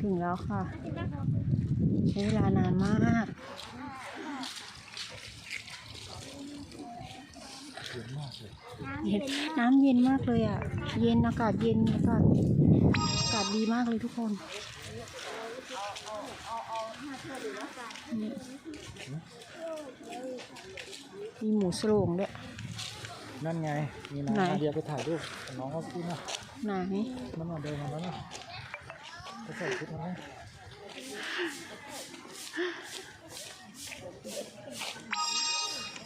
ถึงแล้วค่ะใช้เวลานานมากเย็นน้ำเย็นมากเลยอะ เย็นอากาศเย็นอากาศอากาศดีมากเลยทุกคนนี่มีหมูสโลงด้วยนั่นไง มีน้องไหนนาเดียไปถ่ายรูปกับน้องเขาพี่นะไหนมันมาเดินมาแล้วนะ จะใส่ชุดอะไร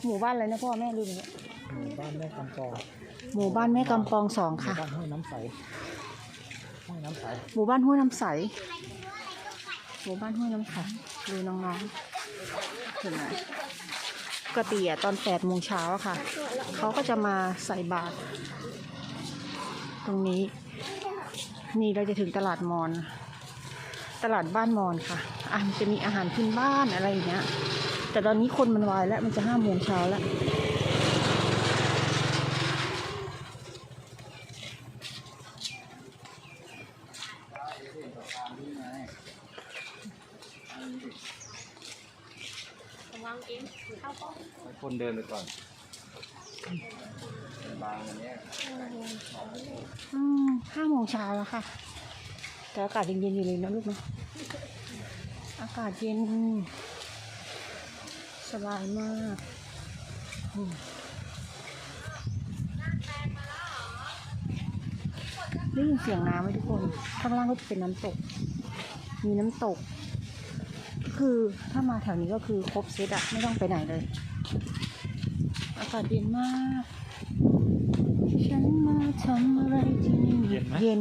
หมู่บ้านอะไรนะพ่อแม่ลืมเนี่ยหมู่บ้านแม่กำปองหมู่บ้านแม่กำปองสองหมู่ค่ะ บ้านห้วยน้ำใสห้วยน้ำใสหมู่บ้านห้วยน้ำใส หมู่บ้านห้วยน้ำใสดูน้องๆเห็นไหมปกติอะตอนแปดโมงเช้าอะค่ะ เขาก็จะมาใส่บาตรตรงนี้ นี่เราจะถึงตลาดมอน ตลาดบ้านมอนค่ะอะมันจะมีอาหารพื้นบ้านอะไรอย่างเงี้ย แต่ตอนนี้คนมันวายแล้วมันจะห้าโมงเช้าแล้วคนเดินไปก่อนบางอันเนี้ยอืมห้าโมงเช้าแล้วค่ะ แต่อากาศยังเย็นอยู่เลยนะลูกเนาะอากาศเย็น สบายมากอืมได้ยินเสียงน้ำไหมทุกคน ข้างล่างก็จะเป็นน้ำตก มีน้ำตก คือถ้ามาแถวนี้ก็คือครบเซตอะไม่ต้องไปไหนเลย อากาศเย็นมาก ฉันมาทำอะไรที่นี่ เย็นไหมเย็น